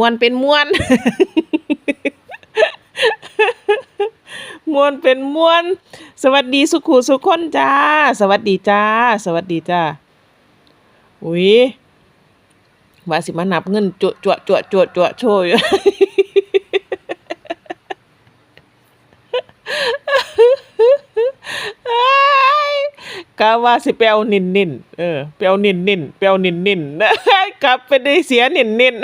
มวนเป็นมวนมวนเป็นมวน สวัสดีสุขุสุขคนจ้า สวัสดีจ้า สวัสดีจ้า อุ้ยว่าสิมานับเงินจวดจวดจวดจวดจวดโชยกะว่าสิไปเอานินนินเออไปเอานินนินไปเอานินนินกลับไปได้เสียนินนิน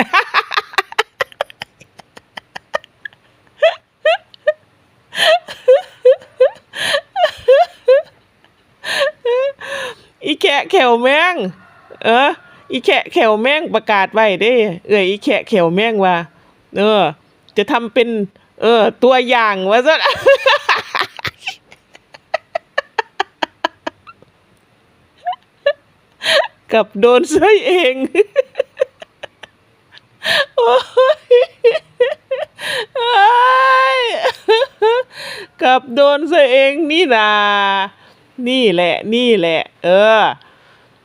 อีแขะแขวแมงเอออีแขะแขวแมงประกาศไว้เด้ เอออีแขะแขวแมงว่า เออ จะทำเป็น เออ ตัวอย่างว่าซะกับโดนซะเองโอ้ยกับโดนซะเองนี่นา นี่แหละ นี่แหละ เออ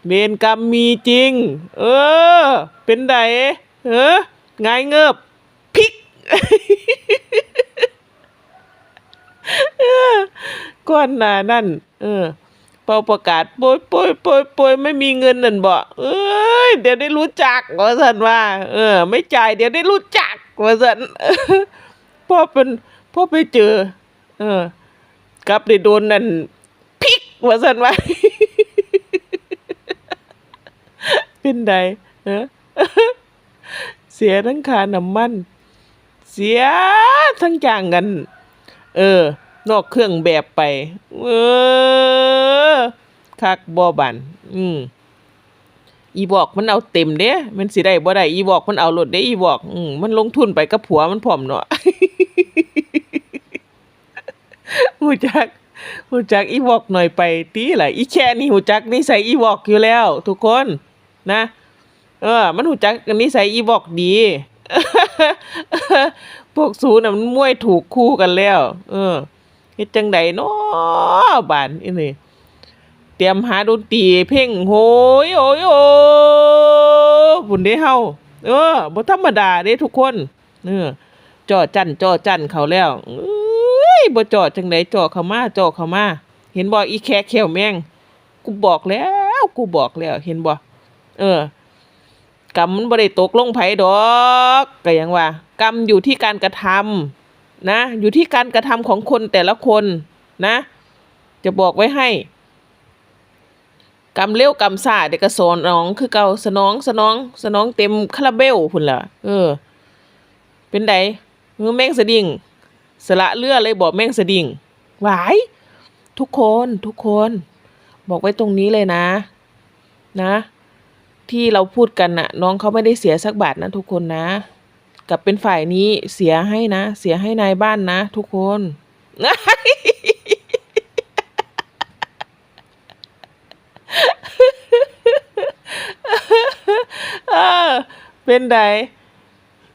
เวรกรรมมีจริง เออ เป็นไดเออไงายเงิบพิกก่อนหนานั่น เออเป่าประกาศโปยโปยโปยโปยไม่มีเงินนั่นบ่เอ้ย เดี๋ยวได้รู้จักว่าสันว่า เออ ไม่จ่ายเดี๋ยวได้รู้จักว่าสันพ่อเป็นพ่อไปเจอ เออกลับได้โดนนั่นพิกว่าสันว่า เป็นใดเออเสียทั้งค่าน้ำมัน เสียทั้งจ้างกัน เออ นอกเครื่องแบบไป เออ คักบ่บันอืมอีบอกมันเอาเต็มเด้มันสิได้บ่ได้ อีบอกมันเอารถเด้ อีบอก อืมมันลงทุนไปกับผัวมันพร้อมเนาะหูจักหูจักอีบอกหน่อยไปตีล่ะอีแค่นี่หูจักนิสัยอีบอกอยู่แล้ว ทุกคน นะ เออ มันหูจักนิสัยอีบอกดีพวกสูน่ะมันมวยถูกคู่กันแล้ว เออเฮ็ดจังใดเนาะบานอีนี่เตรียมหาดนตรีเพลงโหยโอยโอบุญเด้เฮาเออบ่ธรรมดาเด้ทุกคนเออจ่อจั่นจ่อจั่นเขาแล้วเอ้ยบ่จ่อจังไดจ่อเข้ามาจ่อเข้ามา เห็นบ่อีแค่แขวแมงกูบอกแล้ว กูบอกแล้ว เห็นบ่ เออกรรมมันบ่ได้ตกลงไผดอกก็ยังว่า กรรมอยู่ที่การกระทำนะ อยู่ที่การกระทำของคนแต่ละคนนะ จะบอกไว้ให้กำเร็วกำซ่าเด็กก็สอนน้องคือเก่าสนองสนองสนองเต็มคาราเบลพุ่นละเออ เป็นไดมือแม่งสะดิ่งสละเรือเลยบอกแม่งสะดิ่งหวายทุกคนทุกคน บอกไว้ตรงนี้เลยนะ นะ ที่เราพูดกันน่ะ น้องเขาไม่ได้เสียสักบาทนะทุกคนนะ กับเป็นฝ่ายนี้เสียให้นะ เสียให้นายบ้านนะ ทุกคนเป็นได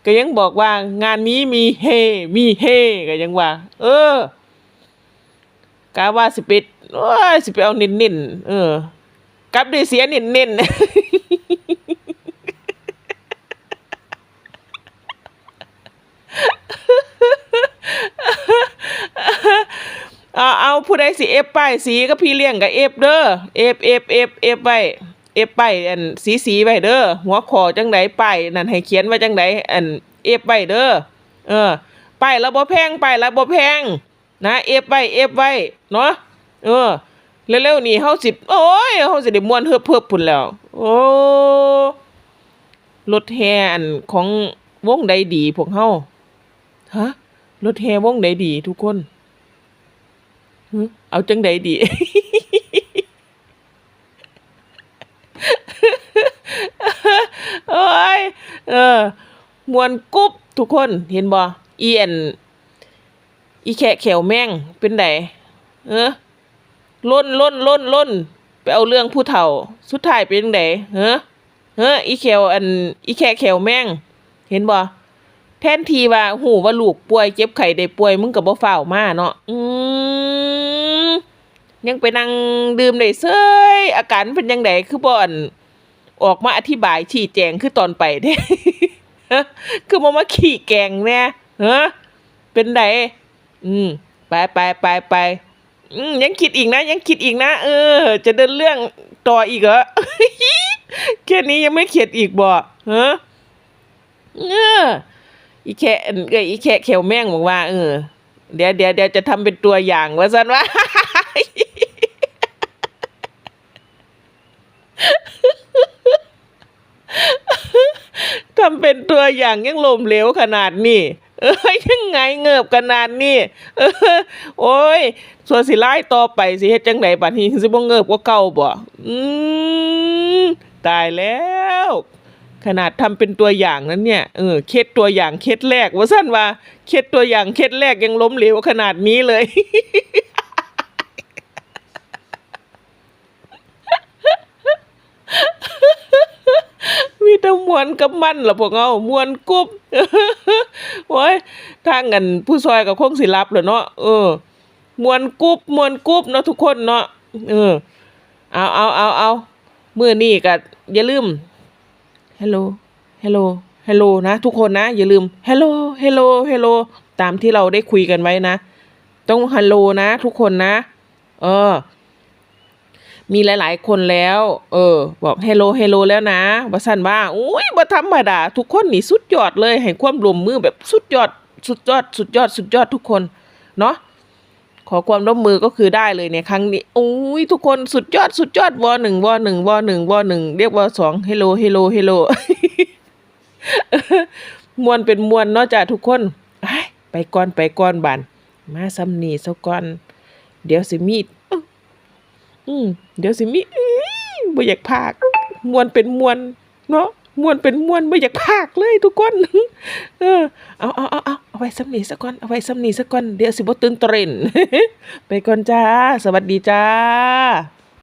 ก็ยังบอกว่างานนี้มีเฮ มีเฮก็ยังว่า เออกาว่าสิปิดโอ้ยสิไปเอานินนินๆเออกลับได้เสียนินนินๆ เอาเอาผู้ใดสิเอฟป้ายสีก็พี่เลี้ยงกับเอฟเด้อเอฟเอฟเอฟเอฟไว้เอฟไปอันสีสีไว้เด้อหัวคอจังไดป้ายนั่นให้เขียนไว้จังไดอันเอฟไว้เด้อเออ ไป้ายแล้วบ่แพงไป้ายแล้วบ่แพงนะเอฟไว้เอฟไว้เนาะเออเร็วๆนี้เฮาสิโอ้ยเฮาสิได้ม่วนเฮือบเพิ่พุ่นแล้ว โอ้รถแห่อันของวงใดดีพวกเฮาฮะรถแห่วงใดดีทุกคน เอาจังใดดี โอ้ย เออ มวนกุ๊บทุกคนเห็นบ่อีแอนอีแขะแขวแมงเป็นไดเออล้นล้นล้นล้นไปเอาเรื่องผู้เฒ่า สุดท้ายเป็นไดเฮ้อเฮ้ออีแขวอัน อีแขะแขวแมงเห็นบ่แทนทีว่าหูว่าลูกป่วยเจ็บไข้ได้ป่วยมึงก็บ่ฟ้ามาเนาะอืม ยังไปนั่งดื่มได้เซยอาการเป็นจังไดคือบ่อนออกมาอธิบายชี้แจงคือตอนไปเด้คือมามาขี่แกงแน่เฮ้เป็นไดอืมไปไปไปไปอืมยังคิดอีกนะ ยังคิดอีกนะ เออ จะเดินเรื่องต่ออีกเหรอแค่นี้ยังไม่เข็ดอีกบ่ฮะเอออีแค่เอ้ยอีแค่เขียวแม่งบอกว่าเออเดี๋ยวเดี๋ยวเดี๋ยวจะทำเป็นตัวอย่างว่าสันว่า ทำเป็น ตัวอย่างยังลมเหลวขนาดนี้เอ้ยยังไงเงิบขนาดนี้เออโอ้ยส่วนสิไล่ต่อไปสิเฮ็ดจังไดบัดนี้สิบ่เงิบกว่าเก่าบ่อืมตายแล้ว ขนาดทำเป็นตัวอย่างนั้นเนี่ยเออเคสตัวอย่างเคสแรกว่าซั่นว่าเคสตัวอย่างเคสแรกยังล้มเหลวขนาดนี้เลย มวนกับมันล่ะพวกเอามวนกุ๊บโอ้ยทางกันผู้ซอยกับคงสิรับแหล้วเนาะเออมวนกุ๊บมวนกุ๊บเนาะทุกคนเนาะเออเอาเอาเอาเอามื้อนี้ก็อย่าลืมฮัลโหลฮัลโหลฮัลโหลนะ ทุกคนนะ อย่าลืมฮัลโหลฮัลโหลฮัลโหลตามที่เราได้คุยกันไว้นะ ต้องฮัลโหลนะ ทุกคนนะ เออ มีหลาย ๆ คนแล้ว เออ บอกเฮลโลเฮลโลแล้วนะว่าสั่นว่าอุ้ยบ่ธรรมดา ทุกคนนี่สุดยอดเลย ให้ความร่วมมือแบบสุดยอด สุดยอด สุดยอด สุดยอดทุกคน เนาะขอความร่วมมือก็คือได้เลยเนี่ยครั้งนี้อุ้ยทุกคนสุดยอดสุดยอดวอหนึ่งวอหนึ่งวอหนึ่งวอหนึ่งเรียกวอสองเฮลโลเฮลโลเฮลโลมวนเป็นมวนเนาะจ้ะทุกคนไอ้ยไปก่อนไปก่อนบานมาซ้ำนี่ซะก่อน เดี๋ยวสิมี อืมเดี๋ยวสิมีอื้อบ่อยากพากมวนเป็นมวนเนาะมวนเป็นมวนบ่อยากพากเลยทุกคน เออเอาเอาเอาเอาเอาไว้สำนีสักก่อนเอาไว้สำนีสักก่อนเดี๋ยวสิบ่ตื่นเต้นไปก่อนจ้า สวัสดีจ้า